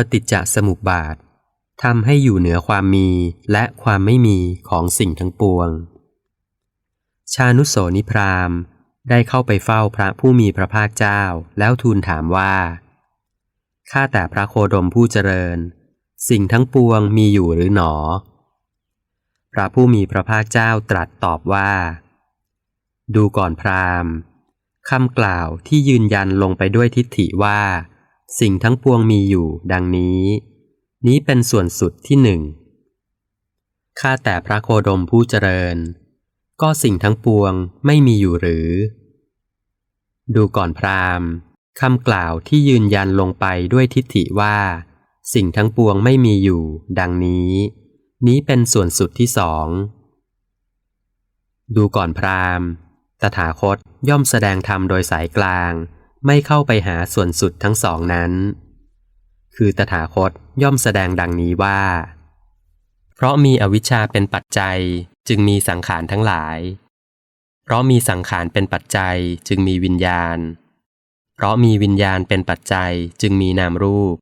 ปฏิจจสมุปบาททำให้อยู่เหนือความมีและความไม่มีของสิ่งทั้งปวง ชานุโสนิพรามได้เข้าไปเฝ้าพระผู้มีพระภาคเจ้าแล้วทูลถามว่า ข้าแต่พระโคดมผู้เจริญ สิ่งทั้งปวงมีอยู่หรือหนอ พระผู้มีพระภาคเจ้าตรัสตอบว่า ดูก่อนพราหมณ์คำกล่าวที่ยืนยันลงไปด้วยทิฏฐิว่า สิ่งทั้งปวงมีอยู่ดังนี้ นี้เป็นส่วนสุดที่หนึ่ง ข้าแต่พระโคดมผู้เจริญ ก็สิ่งทั้งปวงไม่มีอยู่หรือ ดูก่อนพราหมณ์คำกล่าวที่ยืนยันลงไปด้วยทิฏฐิว่า สิ่งทั้งปวงไม่มีอยู่ ดังนี้ นี้เป็นส่วนสุดที่สอง ดูก่อนพราหมณ์ ตถาคตย่อมแสดงธรรมโดยสายกลาง ไม่เข้าไปหาส่วนสุดทั้งสองนั้น คือตถาคตย่อมแสดงดังนี้ว่า เพราะมีอวิชชาเป็นปัจจัยจึงมีสังขารทั้งหลาย เพราะมีสังขารเป็นปัจจัยจึงมีวิญญาณ เพราะมีวิญญาณเป็นปัจจัยจึงมีนามรูป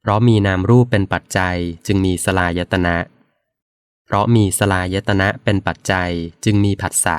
เพราะมีนามรูปเป็นปัจจัยจึงมีสลายตนะ เพราะมีสลายตนะเป็นปัจจัยจึงมีผัสสะ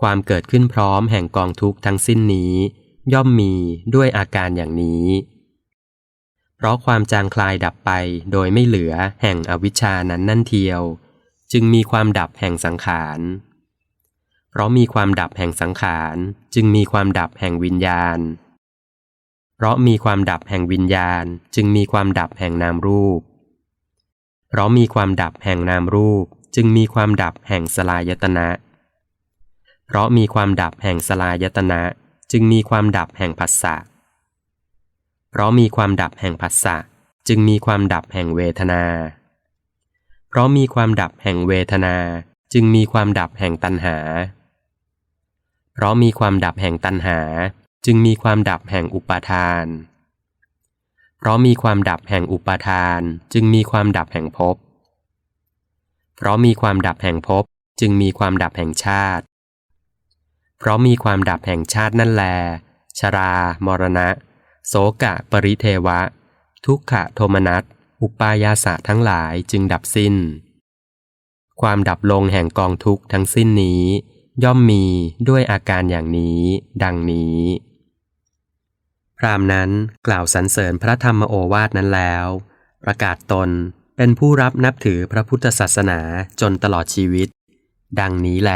ความเกิดขึ้นพร้อมแห่งกองทุกข์ทั้งสิ้นนี้ ย่อมมีด้วยอาการอย่างนี้ เพราะความจางคลายดับไปโดยไม่เหลือแห่งอวิชชานั้นนั่นเทียว จึงมีความดับแห่งสังขาร เพราะมีความดับแห่งสังขาร จึงมีความดับแห่งวิญญาณ เพราะมีความดับแห่งวิญญาณ จึงมีความดับแห่งนามรูป เพราะมีความดับแห่งนามรูป จึงมีความดับแห่งสลายตนะ เพราะมีความดับแห่งสลายตนะจึงมีความดับแห่งผัสสะ เพราะมีความดับแห่งผัสสะจึงมีความดับแห่งเวทนา เพราะมีความดับแห่งเวทนาจึงมีความดับแห่งตัณหา เพราะมีความดับแห่งตัณหา จึงมีความดับแห่งอุปาทาน เพราะมีความดับแห่งอุปาทาน จึงมีความดับแห่งภพ เพราะมีความดับแห่งภพจึงมีความดับแห่งชาติ เพราะมีความดับแห่งชาตินั่นแล ชรา มรณะ โสกะปริเทวะ ทุกขะโทมนัส อุปายาสะทั้งหลายจึงดับสิ้น ความดับลงแห่งกองทุกข์ทั้งสิ้นนี้ ย่อมมีด้วยอาการอย่างนี้ ดังนี้ พรามนั้นกล่าวสรรเสริญพระธรรมโอวาทนั้นแล้ว ประกาศตนเป็นผู้รับนับถือพระพุทธศาสนาจนตลอดชีวิต ดังนี้แล